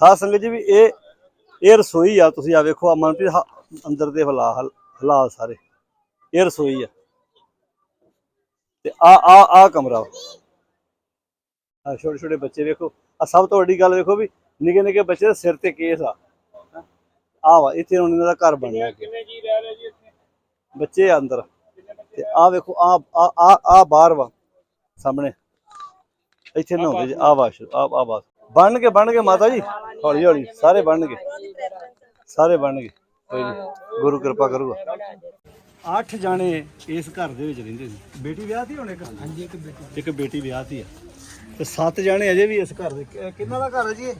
ਸਾਧ ਸੰਗਤ ਜੀ ਵੀ ਇਹ ਇਹ ਰਸੋਈ ਆ ਤੁਸੀਂ ਆ ਵੇਖੋ ਆ ਮਨਪ੍ਰੀਤ ਅੰਦਰ ਦੇ ਹਲਾ ਹਾਲਾਤ ਸਾਰੇ। ਇਹ ਰਸੋਈ ਆ। ਤੇ ਆ ਆ ਆ ਕਮਰਾ ਆ ਛੋਟੇ ਛੋਟੇ ਬੱਚੇ ਵੇਖੋ। ਆ ਸਭ ਤੋਂ ਵੱਡੀ ਗੱਲ ਵੇਖੋ ਵੀ ਨਿੱਕੇ ਨਿੱਕੇ ਬੱਚੇ ਦੇ ਸਿਰ ਤੇ ਕੇਸ ਆ। ਆ ਵਾ ਇੱਥੇ ਹੁਣ ਇਹਨਾਂ ਦਾ ਘਰ ਬਣਿਆ ਕਿੰਨੇ ਜੀ ਰਹਿ ਰਹੇ ਜੀ ਇੱਥੇ? ਬੱਚੇ ਆ ਅੰਦਰ। ਤੇ ਆ ਵੇਖੋ ਆ ਆ ਆ ਆ ਬਾਹਰ ਵਾ। ਸਾਹਮਣੇ। ਇੱਥੇ ਨਾ ਹੁੰਦੇ ਜੀ ਆ ਵਾਸ਼ ਆ ਆ ਬਾਸ ਬਣ ਕੇ ਬਣ ਕੇ ਮਾਤਾ ਜੀ। ਹੌਲੀ ਹੌਲੀ ਸਾਰੇ ਬਣ ਗਏ। ਸਾਰੇ ਬਣ ਗਏ। ਕੋਈ ਨਹੀਂ ਗੁਰੂ ਕਿਰਪਾ ਕਰੂਗਾ। ਅੱਠ ਜਾਣੇ ਇਸ ਘਰ ਦੇ ਵਿੱਚ ਰਹਿੰਦੇ ਸੀ। ਬੇਟੀ ਵਿਆਹਤੀ ਹੁਣ ਇੱਕ? ਹਾਂਜੀ ਇੱਕ ਬੇਟੀ। ਇੱਕ ਬੇਟੀ ਵਿਆਹਤੀ ਆ। ਤੇ ਸੱਤ ਜਾਣੇ ਅਜੇ ਵੀ ਇਸ ਘਰ ਦੇ। ਕਿ- ਕਿਹਨਾਂ ਦਾ ਘਰ ਹੈ ਜੀ ਇਹ?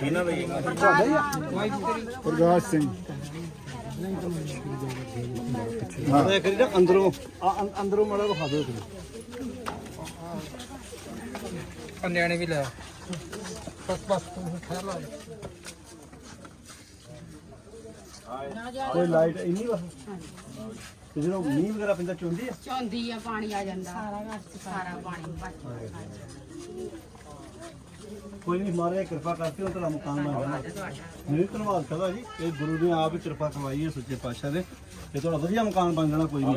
ਕਿਹਨਾਂ ਦਾ ਜੀ। ਤੁਹਾਡਾ ਹੀ ਆ? ਪ੍ਰਗਾਸ਼ ਸਿੰਘ। ਮਾਤਾ ਕਰੀ ਨਾ ਅੰਦਰੋਂ ਆ ਅੰ- ਅੰਦਰੋਂ ਮੜਾ ਵਿਖਾ ਦਿਓ ਤੁਸੀਂ ਕੰਨਿਆਣੇ ਵੀ ਲੈ ਬਸ ਬਸ ਤੂੰ ਠਹਿਰ ਲਾ ਕੋਈ ਲਾਈਟ ਇੰਨੀ ਵਾ? ਤੇ ਜਦੋਂ ਮੀਂਹ ਵਗੈਰਾ ਪੈਂਦਾ ਚੁੰਦੀ ਆ? ਚੌਂਦੀ ਆ ਪਾਣੀ ਆ ਜਾਂਦਾ। ਸਾਰਾ ਘਰ ਸਾਰਾ ਪਾਣੀ ਬਚ ਕੋਈ ਨਹੀਂ ਮਾਰੇ ਕਿਰਪਾ ਕਰਕੇ ਉਹ ਤੁਹਾਡਾ ਮਕਾਨ ਬਣ ਜਾਣਾ। ਨਹੀਂ ਧੰਨਵਾਦ ਕਰਦਾ ਜੀ ਇਹ ਗੁਰੂ ਨੇ ਆਪ ਹੀ ਕਿਰਪਾ ਕਰਵਾਈ ਹੈ ਸੱਚੇ ਪਾਤਸ਼ਾਹ ਦੇ। ਤੇ ਤੁਹਾਡਾ ਵਧੀਆ ਮਕਾਨ ਬਣ ਜਾਣਾ ਕੋਈ ਨਹੀਂ।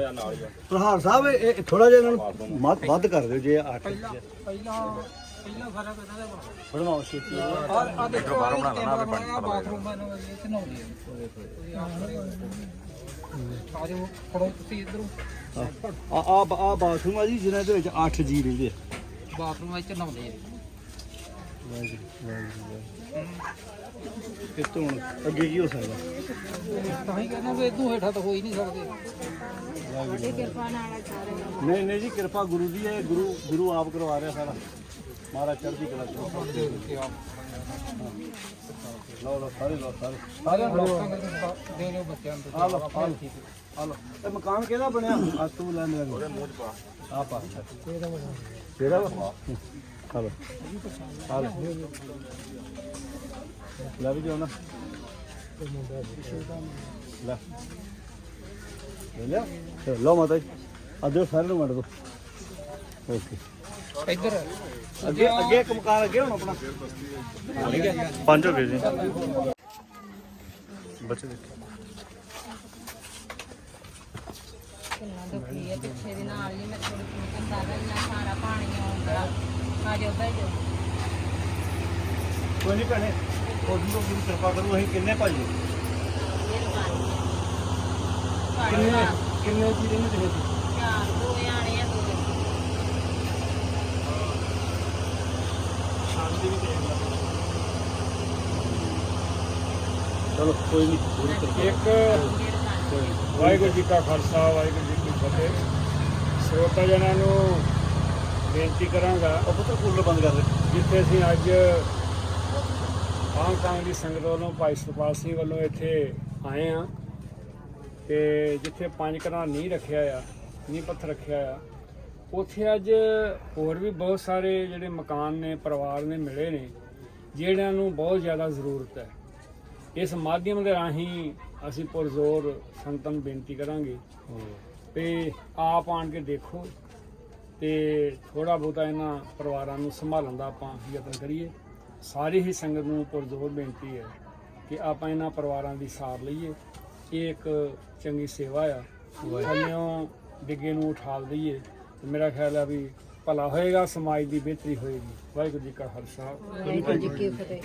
ਪ੍ਰਹਾਰ ਸਾਹਿਬ ਇਹ ਥੋੜਾ ਜਿਹਾ ਇਹਨਾਂ ਨੂੰ ਮੱਤ ਵੱਧ ਕਰ ਦਿਓ ਜੇ ਅੱਠ ਪਹਿਲਾਂ ਪਹਿਲਾਂ ਫ਼ਰਕ ਇਹਨਾਂ ਦਾ ਬਣਵਾਓ ਛੇਤੀ। ਆ ਆ ਦੇਖੋ ਬਾਹਰ ਬਣਾ ਲੈਣਾ ਬਾਥਰੂਮ ਇਹਨਾਂ ਦੇ ਇੱਥੇ ਨਹਾਉਂਦੇ ਆ। ਆ ਜਾਓ ਫੜੋ ਤੁਸੀਂ ਇਧਰੋਂ। ਆ ਆ ਆ ਬਾਥਰੂਮ ਆ ਜੀ ਜਿਨ੍ਹਾਂ ਦੇ ਵਿੱਚ 8 ਜੀ ਰਹਿੰਦੇ ਆ। ਬਾਥਰੂਮ ਵਿੱਚ ਨਹਾਉਂਦੇ ਆ। ਇਸ ਤੋਂ ਹੁਣ ਅੱਗੇ ਕੀ ਹੋ ਸਕਦਾ? ਤਾਂ ਹੀ ਕਹਿੰਦਾ ਵੀ ਇਦੋਂ ਹੇਠਾਂ ਤਾਂ ਹੋ ਹੀ ਨਹੀਂ ਸਕਦੇ ਕਿਰਪਾ ਨਾਲ ਸਾਰੇ। ਨਹੀਂ ਨਹੀਂ ਜੀ ਕਿਰਪਾ ਗੁਰੂ ਦੀ ਹੈ ਗੁਰੂ ਗੁਰੂ ਆਪ ਕਰਵਾ ਰਿਹਾ ਸਾਰਾ। ਮਹਾਰਾਜ ਚੜ੍ਹਦੀ ਕਲਾ ਚ। ਲਓ ਲਓ ਸਾਰੇ ਲਓ ਸਾਰੇ। ਲੋਕਾਂ ਦੇ ਦੇ ਦਿਓ ਬੱਚਿਆਂ ਨੂੰ ਆ ਲਓ ਆ ਲਓ ਆ ਲਓ। ਇਹ ਮਕਾਨ ਕਿਹਦਾ ਬਣਿਆ? ਆ ਤੂੰ ਲੈ ਲੈ। ਉਹਦੇ ਮੂੰਹ ਚ ਪਾ ਆ ਵਾ ਆ ਲਓ ਲੈ ਵੀ ਜਾਓ ਨਾ ਲੈ ਲੈ ਲਓ ਮਾਤਾ ਜੀ ਆ ਦਿਓ ਸਾਰੇ ਨੂੰ ਵੰਡ ਦਿਓ ਓਕੇ ਇੱਧਰ ਅੱਗੇ ਅੱਗੇ ਇੱਕ ਮਕਾਨ ਅੱਗੇ ਹੁਣ ਆਪਣਾ ਠੀਕ ਹੈ ਪੰਜ ਹੋ ਗਏ ਜੀ ਬੱਚੇ ਦੇਖੋ ਕਿੰਨਾ ਦੁਖੀ ਹੈ ਪਿੱਛੇ ਦੀ ਨਾਲ ਹੀ ਮੈਂ ਥੋੜੀ ਇੰਨਾ ਸਾਰਾ ਪਾਣੀ ਆਉਂਦਾ ਆ ਜਾਓ ਬਹਿ ਜਾਓ। ਕੋਈ ਨਹੀਂ ਭੈਣੇ ਉਹਦੀ ਤੋਂ ਗੁਰੂ ਕਿਰਪਾ ਕਰੂ ਅਸੀਂ ਕਿੰਨੇ ਭਾਜੀ ਕਿੰਨੇ ਕਿੰਨੇ ਜੀ ਰਹਿੰਦੇ ਤੁਸੀਂ? ਇੱਥੇ? ਚਾਰ ਦੋ ਆਣੇ ਆ ਦੋ ਚਲੋ ਕੋਈ ਨਹੀਂ ਗੁਰੂ ਕਿਰਪਾ ਇੱਕ ਵਾਹਿਗੁਰੂ ਜੀ ਕਾ ਖਾਲਸਾ ਵਾਹਿਗੁਰੂ ਜੀ ਕੀ ਫਤਿਹ। ਸਰੋਤਾ ਜਨਾਂ ਨੂੰ ਬੇਨਤੀ ਕਰਾਂਗਾ ਉਹ ਪੁੱਤਰ ਕੂਲਰ ਬੰਦ ਕਰ ਦੇ। ਜਿੱਥੇ ਅਸੀਂ ਅੱਜ ਕਾਂਗ ਦੀ ਸੰਗਤ ਵੱਲੋਂ ਭਾਈ ਸੁਪਾਲ ਸਿੰਘ ਵੱਲੋਂ ਇੱਥੇ ਆਏ ਆ ਤੇ ਜਿੱਥੇ ਪੰਜ ਘਰਾਂ ਨੀਂਹ ਰੱਖਿਆ ਆ ਨੀਂਹ ਪੱਥਰ ਰੱਖਿਆ ਆ ਉੱਥੇ ਅੱਜ ਹੋਰ ਵੀ ਬਹੁਤ ਸਾਰੇ ਜਿਹੜੇ ਮਕਾਨ ਨੇ ਪਰਿਵਾਰ ਨੇ ਮਿਲੇ ਨੇ ਜਿਹੜਿਆਂ ਨੂੰ ਬਹੁਤ ਜ਼ਿਆਦਾ ਜ਼ਰੂਰਤ ਹੈ। ਇਸ ਮਾਧਿਅਮ ਦੇ ਰਾਹੀਂ ਅਸੀਂ ਪੁਰਜ਼ੋਰ ਸੰਤਾਂ ਨੂੰ ਬੇਨਤੀ ਕਰਾਂਗੇ ਤੇ ਆਪ ਆਣ ਕੇ ਦੇਖੋ ਤੇ ਥੋੜਾ ਬਹੁਤਾ ਇਹਨਾਂ ਪਰਿਵਾਰਾਂ ਨੂੰ ਸੰਭਾਲਣ ਦਾ ਆਪਾਂ ਯਤਨ ਕਰੀਏ। ਸਾਰੀ ਹੀ ਸੰਗਤ ਨੂੰ ਪੁਰਜ਼ੋਰ ਬੇਨਤੀ ਹੈ ਕਿ ਆਪਾਂ ਇਹਨਾਂ ਪਰਿਵਾਰਾਂ ਦੀ ਸਾਰ ਲਈਏ। ਇਹ ਇੱਕ ਚੰਗੀ ਸੇਵਾ ਆ। ਥੱਲਿਓਂ ਡਿੱਗੇ ਨੂੰ ਉਠਾਲ ਦਈਏ। ਤੇ ਮੇਰਾ ਖਿਆਲ ਆ ਵੀ ਭਲਾ ਹੋਏਗਾ ਸਮਾਜ ਦੀ ਬਿਹਤਰੀ ਹੋਏਗੀ। ਵਾਹਿਗੁਰੂ ਜੀ ਕਾ ਖਾਲਸਾ। ਵਾਹਿਗੁਰੂ ਜੀ ਕੀ ਫਤਿਹ।